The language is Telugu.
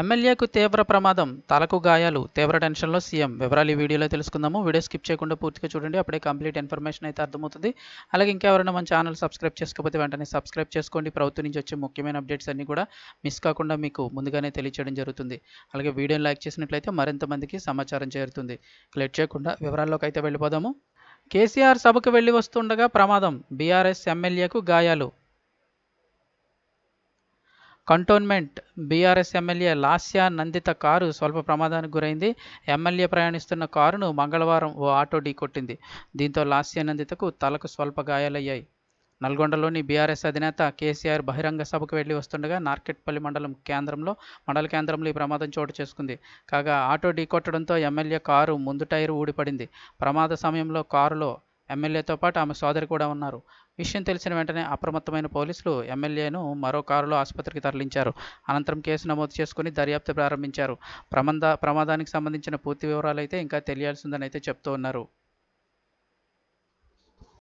ఎమ్మెల్యేకు తీవ్ర ప్రమాదం తలకు గాయాలు తీవ్ర టెన్షన్లో సీఎం వివరాలు ఈ వీడియోలో తెలుసుకుందాము. వీడియో స్కిప్ చేయకుండా పూర్తిగా చూడండి అప్పుడే కంప్లీట్ ఇన్ఫర్మేషన్ అయితే అర్థమవుతుంది. అలాగే ఇంకెవరైనా మన ఛానల్ సబ్స్క్రైబ్ చేసుకోకపోతే వెంటనే సబ్స్క్రైబ్ చేసుకోండి. ప్రభుత్వం నుంచి వచ్చే ముఖ్యమైన అప్డేట్స్ అన్నీ కూడా మిస్ కాకుండా మీకు ముందుగానే తెలియచేయడం జరుగుతుంది. అలాగే వీడియోని లైక్ చేసినట్లయితే మరింత మందికి సమాచారం చేరుతుంది. లేట్ చేయకుండా వివరాల్లోకి అయితే వెళ్ళిపోదాము. కేసీఆర్ సభకు వెళ్ళి వస్తుండగా ప్రమాదం బీఆర్ఎస్ ఎమ్మెల్యేకు గాయాలు. Cantonment. BRS MLA Lasya Nanditha car స్వల్ప ప్రమాదానికి గురైంది. ఎమ్మెల్యే ప్రయాణిస్తున్న కారును మంగళవారం ఓ ఆటో ఢీకొట్టింది దీంతో లాస్యా నందితకు తలకు స్వల్ప గాయాలయ్యాయి. నల్గొండలోని బీఆర్ఎస్ అధినేత కేసీఆర్ బహిరంగ సభకు వెళ్ళి వస్తుండగా నార్కెట్పల్లి మండలం కేంద్రంలో మండల కేంద్రంలో ఈ ప్రమాదం చోటు చేసుకుంది. కాగా ఆటో ఢీకొట్టడంతో ఎమ్మెల్యే కారు ముందు టైరు ఊడిపడింది. ప్రమాద సమయంలో కారులో ఎమ్మెల్యేతో పాటు ఆమె సోదరి కూడా ఉన్నారు. విషయం తెలిసిన వెంటనే అప్రమత్తమైన పోలీసులు ఎమ్మెల్యేను మరో కారులో ఆసుపత్రికి తరలించారు. అనంతరం కేసు నమోదు చేసుకుని దర్యాప్తు ప్రారంభించారు. ప్రమాద ప్రమాదానికి సంబంధించిన పూర్తి వివరాలు అయితే ఇంకా తెలియాల్సిందని అయితే చెప్తూ ఉన్నారు.